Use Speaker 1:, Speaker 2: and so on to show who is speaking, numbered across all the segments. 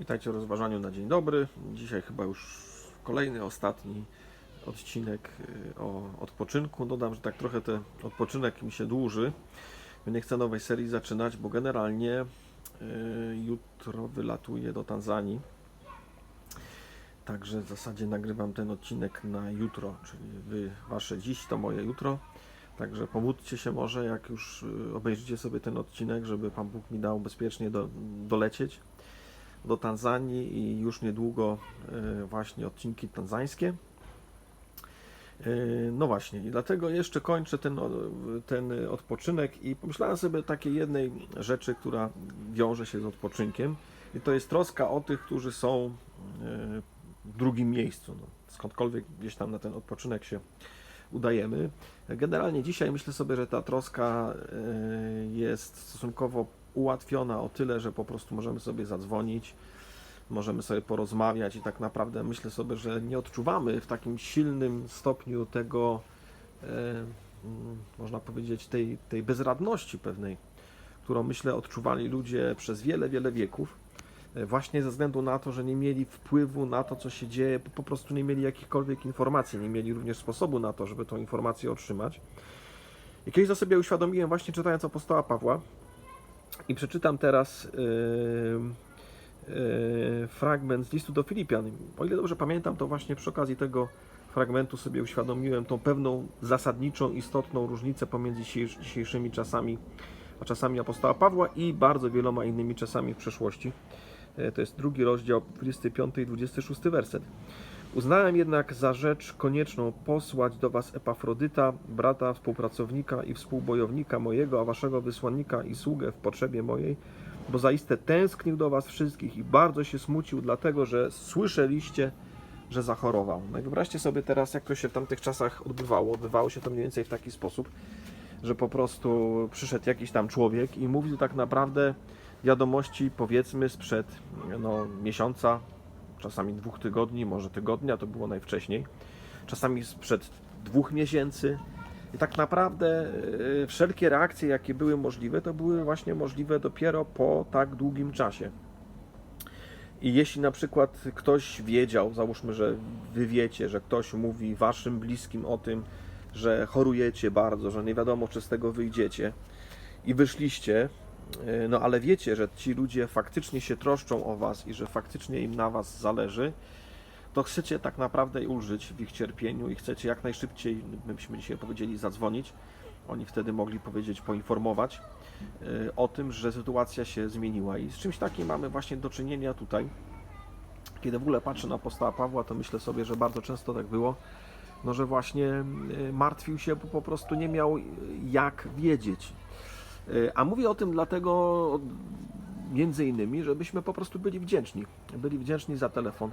Speaker 1: Witajcie w rozważaniu na dzień dobry. Dzisiaj chyba już kolejny, ostatni odcinek y, o odpoczynku. Dodam, że tak trochę ten odpoczynek mi się dłuży. Nie chcę nowej serii zaczynać, bo generalnie y, jutro wylatuję do Tanzanii. Także w zasadzie nagrywam ten odcinek na jutro, czyli wy, wasze dziś to moje jutro. Także pomódlcie się może, jak już y, obejrzycie sobie ten odcinek, żeby Pan Bóg mi dał bezpiecznie do, dolecieć do Tanzanii i już niedługo y, właśnie odcinki tanzańskie. Y, No właśnie, i dlatego jeszcze kończę ten, ten odpoczynek i pomyślałem sobie takiej jednej rzeczy, która wiąże się z odpoczynkiem i to jest troska o tych, którzy są y, w drugim miejscu. No, skądkolwiek gdzieś tam na ten odpoczynek się udajemy. Generalnie dzisiaj myślę sobie, że ta troska jest stosunkowo ułatwiona o tyle, że po prostu możemy sobie zadzwonić, możemy sobie porozmawiać i tak naprawdę myślę sobie, że nie odczuwamy w takim silnym stopniu tego, e, mm, można powiedzieć, tej, tej bezradności pewnej, którą myślę odczuwali ludzie przez wiele, wiele wieków. e, Właśnie ze względu na to, że nie mieli wpływu na to, co się dzieje, po prostu nie mieli jakichkolwiek informacji, nie mieli również sposobu na to, żeby tą informację otrzymać. I kiedyś to sobie uświadomiłem właśnie czytając apostoła Pawła i przeczytam teraz yy, yy, fragment z listu do Filipian. O ile dobrze pamiętam, to właśnie przy okazji tego fragmentu sobie uświadomiłem tą pewną zasadniczą, istotną różnicę pomiędzy dzisiejsz- dzisiejszymi czasami, a czasami apostoła Pawła i bardzo wieloma innymi czasami w przeszłości. E, To jest drugi rozdział, 25 i 26 werset. Uznałem jednak za rzecz konieczną posłać do Was Epafrodyta, brata, współpracownika i współbojownika mojego, a Waszego wysłannika i sługę w potrzebie mojej, bo zaiste tęsknił do Was wszystkich i bardzo się smucił, dlatego że słyszeliście, że zachorował. No wyobraźcie sobie teraz, jak to się w tamtych czasach odbywało. Odbywało się to mniej więcej w taki sposób, że po prostu przyszedł jakiś tam człowiek i mówił tak naprawdę wiadomości, powiedzmy, sprzed no, miesiąca, czasami dwóch tygodni, może tygodnia, to było najwcześniej, czasami sprzed dwóch miesięcy. I tak naprawdę e, wszelkie reakcje, jakie były możliwe, to były właśnie możliwe dopiero po tak długim czasie. I jeśli na przykład ktoś wiedział, załóżmy, że wy wiecie, że ktoś mówi waszym bliskim o tym, że chorujecie bardzo, że nie wiadomo, czy z tego wyjdziecie, i wyszliście, no ale wiecie, że ci ludzie faktycznie się troszczą o was i że faktycznie im na was zależy, to chcecie tak naprawdę ulżyć w ich cierpieniu i chcecie jak najszybciej, my byśmy dzisiaj powiedzieli, zadzwonić. Oni wtedy mogli powiedzieć, poinformować e, o tym, że sytuacja się zmieniła. I z czymś takim mamy właśnie do czynienia tutaj. Kiedy w ogóle patrzę na apostoła Pawła, to myślę sobie, że bardzo często tak było, no że właśnie e, martwił się, bo po prostu nie miał e, jak wiedzieć. E, A mówię o tym dlatego, między innymi, żebyśmy po prostu byli wdzięczni. Byli wdzięczni za telefon,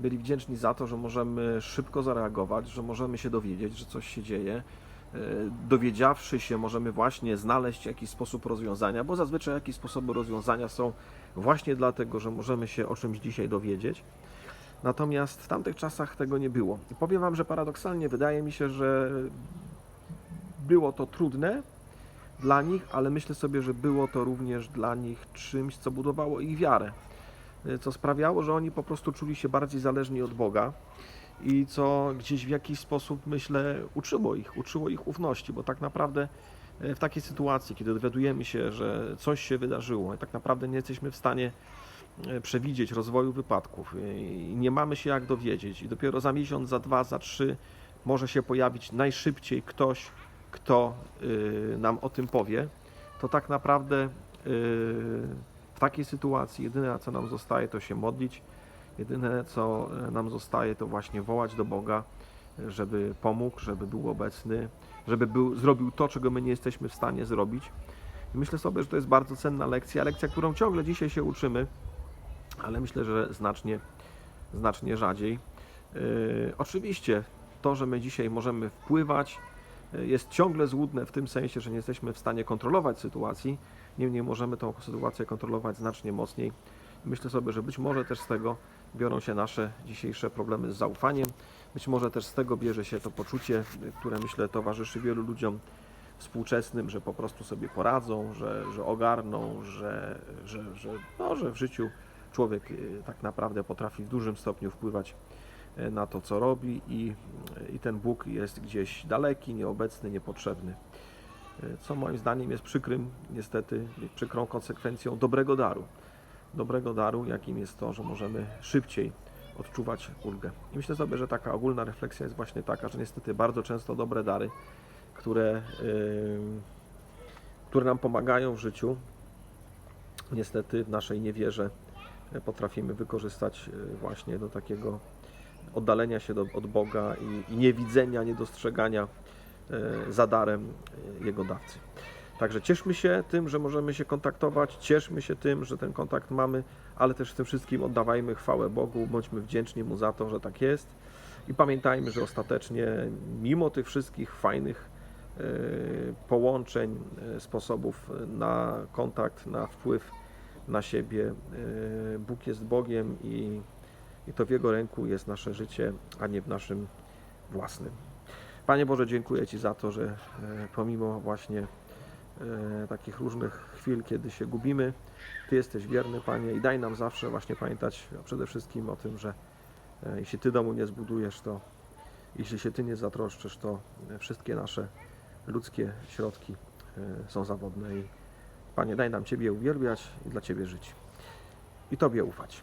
Speaker 1: byli wdzięczni za to, że możemy szybko zareagować, że możemy się dowiedzieć, że coś się dzieje. E, Dowiedziawszy się, możemy właśnie znaleźć jakiś sposób rozwiązania, bo zazwyczaj jakieś sposoby rozwiązania są właśnie dlatego, że możemy się o czymś dzisiaj dowiedzieć. Natomiast w tamtych czasach tego nie było. I powiem Wam, że paradoksalnie wydaje mi się, że było to trudne dla nich, ale myślę sobie, że było to również dla nich czymś, co budowało ich wiarę, y, co sprawiało, że oni po prostu czuli się bardziej zależni od Boga i co gdzieś w jakiś sposób, myślę, uczyło ich, uczyło ich ufności, bo tak naprawdę y, w takiej sytuacji, kiedy dowiadujemy się, że coś się wydarzyło i tak naprawdę nie jesteśmy w stanie y, przewidzieć rozwoju wypadków i nie mamy się jak dowiedzieć i dopiero za miesiąc, za dwa, za trzy może się pojawić najszybciej ktoś, kto y, nam o tym powie, to tak naprawdę y, w takiej sytuacji jedyne co nam zostaje to się modlić, jedyne co e, nam zostaje to właśnie wołać do Boga, żeby pomógł, żeby był obecny, żeby był, zrobił to, czego my nie jesteśmy w stanie zrobić. I myślę sobie, że to jest bardzo cenna lekcja, lekcja, którą ciągle dzisiaj się uczymy, ale myślę, że znacznie, znacznie rzadziej. Yy, oczywiście to, że my dzisiaj możemy wpływać, jest ciągle złudne w tym sensie, że nie jesteśmy w stanie kontrolować sytuacji, niemniej możemy tą sytuację kontrolować znacznie mocniej. Myślę sobie, że być może też z tego biorą się nasze dzisiejsze problemy z zaufaniem, być może też z tego bierze się to poczucie, które myślę towarzyszy wielu ludziom współczesnym, że po prostu sobie poradzą, że, że ogarną, że, że, że, no, że w życiu człowiek y, tak naprawdę potrafi w dużym stopniu wpływać na to, co robi i, i ten Bóg jest gdzieś daleki, nieobecny, niepotrzebny. Y, Co moim zdaniem jest przykrym, niestety, przykrą konsekwencją dobrego daru. Dobrego daru, jakim jest to, że możemy szybciej odczuwać ulgę. I myślę sobie, że taka ogólna refleksja jest właśnie taka, że niestety bardzo często dobre dary, które, y, które nam pomagają w życiu, niestety w naszej niewierze potrafimy wykorzystać właśnie do takiego oddalenia się do, od Boga i, i niewidzenia, niedostrzegania y, za darem y, Jego dawcy. Także cieszmy się tym, że możemy się kontaktować, cieszmy się tym, że ten kontakt mamy, ale też w tym wszystkim oddawajmy chwałę Bogu, bądźmy wdzięczni Mu za to, że tak jest i pamiętajmy, że ostatecznie mimo tych wszystkich fajnych e, połączeń, e, sposobów na kontakt, na wpływ na siebie, e, Bóg jest Bogiem i, i to w Jego ręku jest nasze życie, a nie w naszym własnym. Panie Boże, dziękuję Ci za to, że e, pomimo właśnie e, takich różnych chwil, kiedy się gubimy, Ty jesteś wierny, Panie, i daj nam zawsze właśnie pamiętać przede wszystkim o tym, że e, jeśli Ty domu nie zbudujesz, to jeśli się Ty nie zatroszczysz, to wszystkie nasze ludzkie środki są zawodne i Panie, daj nam Ciebie uwielbiać i dla Ciebie żyć. I Tobie ufać.